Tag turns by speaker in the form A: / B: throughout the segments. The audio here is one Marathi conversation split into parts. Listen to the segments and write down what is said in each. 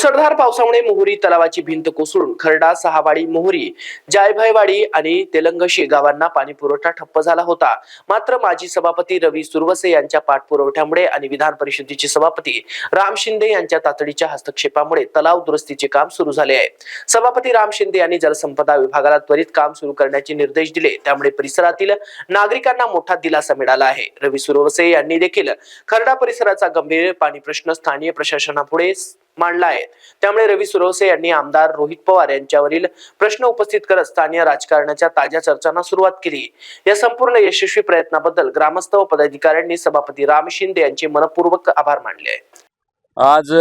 A: मुसळधार पावसामुळे मोहरी तलावाची भिंत कोसळून खरडा सहावाडी मोहरी जायभाईवाडी आणि तेलंगशी गावांना पाणी पुरवठा ठप्प झाला होता. मात्र माजी सभापती रवी सुरवसे यांच्या पाठपुरवठ्यामुळे आणि विधान परिषदेचे सभापती राम शिंदे यांच्या तातडीच्या हस्तक्षेपामुळे तलाव दुरुस्तीचे काम सुरू झाले आहे. सभापती राम शिंदे यांनी जलसंपदा विभागाला त्वरित काम सुरू करण्याचे निर्देश दिले. त्यामुळे परिसरातील नागरिकांना मोठा दिलासा मिळाला आहे. रवी सुरवसे यांनी देखील खरडा परिसराचा गंभीर पाणी प्रश्न स्थानीय प्रशासनापुढे मांडला आहे. त्यामुळे रवी सुरवसे यांनी आमदार रोहित पवार यांच्यावरील प्रश्न उपस्थित करत स्थानीय राजकारणाच्या ताज्या चर्चांना सुरुवात केली. या संपूर्ण यशस्वी प्रयत्नाबद्दल ग्रामस्थ व पदाधिकाऱ्यांनी सभापती राम शिंदे यांचे मनपूर्वक आभार मानले. आहे
B: आज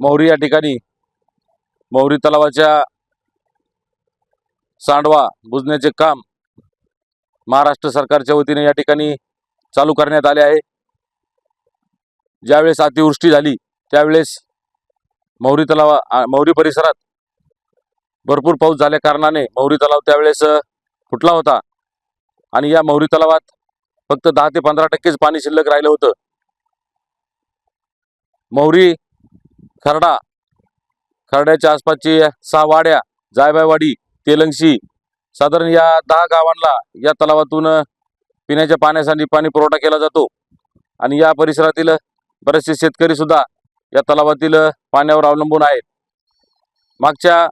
B: मौरी या ठिकाणी मौरी तलावाच्या सांडवा बुजण्याचे काम महाराष्ट्र सरकारच्या वतीने या ठिकाणी चालू करण्यात आले आहे. ज्यावेळेस अतिवृष्टी झाली त्यावेळेस मौरी तलावा मौरी परिसरात भरपूर पाऊस झाल्या कारणाने मौरी तलाव त्यावेळेस फुटला होता. आणि या मौरी तलावात फक्त दहा ते पंधरा टक्केच पाणी शिल्लक राहिलं होतं. मौरी खरडा खरड्याच्या आसपासची सहा वाड्या जायबायवाडी तेलंगशी साधारण या दहा गावांना या तलावातून पिण्याच्या पाण्यासाठी पाणी पुरवठा केला जातो. आणि या परिसरातील बरेचसे शेतकरी सुद्धा या तलावातील पाण्यावर अवलंबून आहेत. मागच्या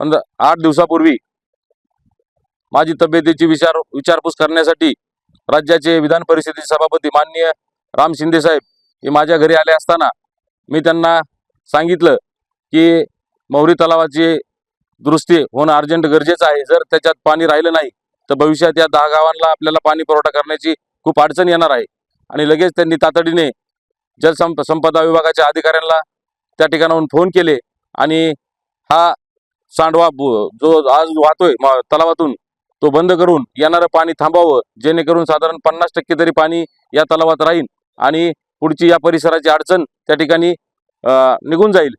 B: पंधरा आठ दिवसापूर्वी माझी तब्येतीची विचार विचारपूस करण्यासाठी राज्याचे विधान परिषदेचे सभापती माननीय राम शिंदे साहेब हे माझ्या घरी आले असताना मी त्यांना सांगितलं की मौरी तलावाची दुरुस्ती होणं अर्जंट गरजेचं आहे. जर त्याच्यात पाणी राहिलं नाही तर भविष्यात या दहा गावांना आपल्याला पाणी पुरवठा करण्याची खूप अडचण येणार आहे. आणि लगेच त्यांनी तातडीने जलसंप संपदा विभागाच्या अधिकाऱ्यांना त्या ठिकाणाहून फोन केले आणि हा सांडवा जो आज वाहतोय तलावातून तो बंद करून येणारं पाणी थांबावं जेणेकरून साधारण पन्नास टक्के तरी पाणी या तलावात राहील आणि पुढची या परिसराची अडचण त्या ठिकाणी निघून जाईल.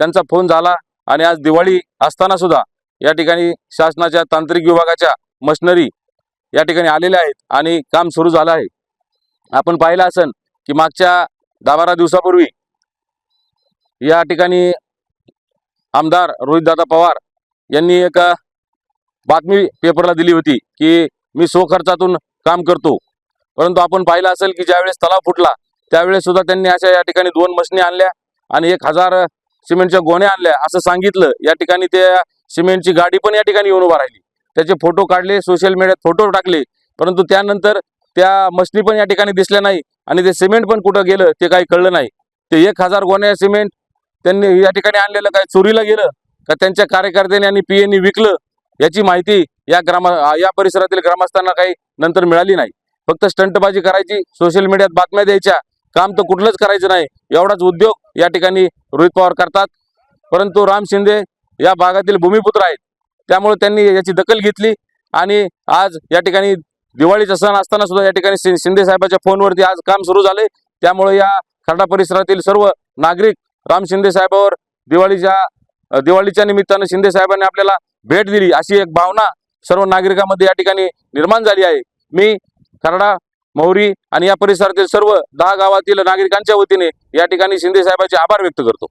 B: त्यांचा फोन झाला आणि आज दिवाळी असताना सुद्धा या ठिकाणी शासनाच्या तांत्रिक विभागाच्या मशिनरी या ठिकाणी आलेल्या आहेत आणि काम सुरू झालं आहे. आपण पाहिलं असेल की मागच्या दहा बारा दिवसापूर्वी या ठिकाणी आमदार रोहितदादा पवार यांनी एक बातमी पेपरला दिली होती की मी स्वखर्चातून काम करतो. परंतु आपण पाहिलं असेल की ज्यावेळेस तलाव फुटला त्यावेळेस सुद्धा त्यांनी अशा या ठिकाणी दोन मशनी आणल्या आणि एक हजार सिमेंटच्या गोण्या आणल्या असं सांगितलं. या ठिकाणी त्या सिमेंटची गाडी पण या ठिकाणी येऊन उभा राहिली. त्याचे फोटो काढले सोशल मीडियात फोटो टाकले परंतु त्यानंतर त्या मशनी पण या ठिकाणी दिसल्या नाही. आणि ते सिमेंट पण कुठं गेलं ते काही कळलं नाही. ते एक हजार गोण्या सिमेंट त्यांनी या ठिकाणी आणलेलं काय चोरीला गेलं का त्यांच्या कार्यकर्त्यांनी आणि पीएनी विकलं याची माहिती या ग्राम या परिसरातील ग्रामस्थांना काही नंतर मिळाली नाही. फक्त स्टंटबाजी करायची सोशल मीडियात बातम्या द्यायच्या काम तर कुठलंच करायचं नाही. एवढाच उद्योग या ठिकाणी रोहित पवार करतात. परंतु राम शिंदे या भागातील भूमिपुत्र आहेत. त्यामुळे त्यांनी याची दखल घेतली आणि आज या ठिकाणी दिवाळीचा सण असताना सुद्धा या ठिकाणी शिंदे साहेबाच्या फोनवरती आज काम सुरू झाले. त्यामुळे या खरडा परिसरातील सर्व नागरिक राम शिंदे साहेबावर दिवाळीच्या दिवाळीच्या निमित्तानं शिंदे साहेबांनी आपल्याला भेट दिली. अशी एक भावना सर्व नागरिकांमध्ये या ठिकाणी निर्माण झाली आहे. मी खरडा मोहरी आणि या परिसरातील सर्व दहा गावातील नागरिकांच्या वतीने या ठिकाणी शिंदे साहेबांचे आभार व्यक्त करतो.